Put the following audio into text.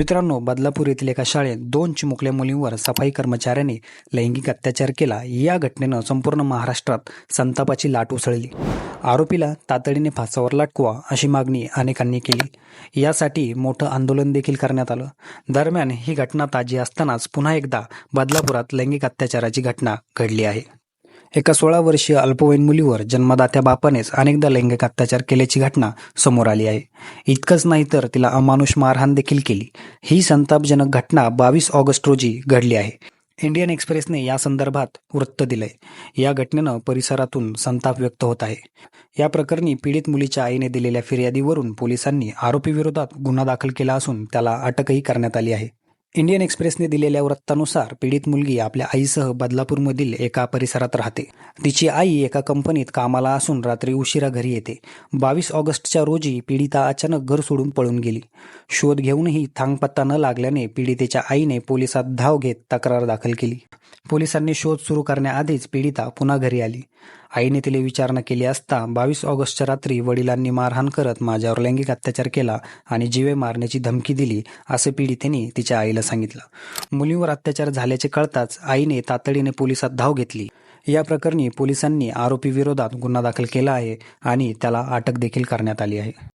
मित्रांनो बदलापूर येथील एका शाळेत दोन चिमुकल्या मुलींवर सफाई कर्मचाऱ्याने लैंगिक अत्याचार केला. या घटनेनं संपूर्ण महाराष्ट्रात संतापाची लाट उसळली. आरोपीला तातडीने फासावर लाटकवा अशी मागणी अनेकांनी केली. यासाठी मोठं आंदोलन देखील करण्यात आलं. दरम्यान ही घटना ताजी असतानाच पुन्हा एकदा बदलापुरात लैंगिक अत्याचाराची घटना घडली आहे. एका सोळा वर्षीय अल्पवयीन मुलीवर जन्मदात्या बापानेच अनेकदा लैंगिक अत्याचार केल्याची घटना समोर आली आहे. इतकंच नाही तर तिला अमानुष मारहाण देखील केली. ही संतापजनक घटना बावीस ऑगस्ट रोजी घडली आहे. इंडियन एक्सप्रेसने या संदर्भात वृत्त दिलंय. या घटनेनं परिसरातून संताप व्यक्त होत आहे. या प्रकरणी पीडित मुलीच्या आईने दिलेल्या फिर्यादीवरून पोलिसांनी आरोपीविरोधात गुन्हा दाखल केला असून त्याला अटकही करण्यात आली आहे. इंडियन एक्सप्रेसने दिलेल्या वृत्तानुसार पीडित मुलगी आपल्या आईसह बदलापूरमधील एका परिसरात राहते. तिची आई एका कंपनीत कामाला असून रात्री उशिरा घरी येते. बावीस ऑगस्टच्या रोजी पीडिता अचानक घर सोडून पळून गेली. शोध घेऊनही थांगपत्ता न लागल्याने पीडितेच्या आईने पोलिसात धाव घेत तक्रार दाखल केली. पोलिसांनी शोध सुरू करण्याआधीच पीडिता पुन्हा घरी आली. आईने तिला विचारणा केली असता बावीस ऑगस्टच्या रात्री वडिलांनी मारहाण करत माझ्यावर लैंगिक अत्याचार केला आणि जीवे मारण्याची धमकी दिली असं पीडितेने तिच्या आईला सांगितलं. मुलीवर अत्याचार झाल्याचे कळताच आईने तातडीने पोलिसात धाव घेतली. या प्रकरणी पोलिसांनी आरोपी विरोधात गुन्हा दाखल केला आहे आणि त्याला अटक देखील करण्यात आली आहे.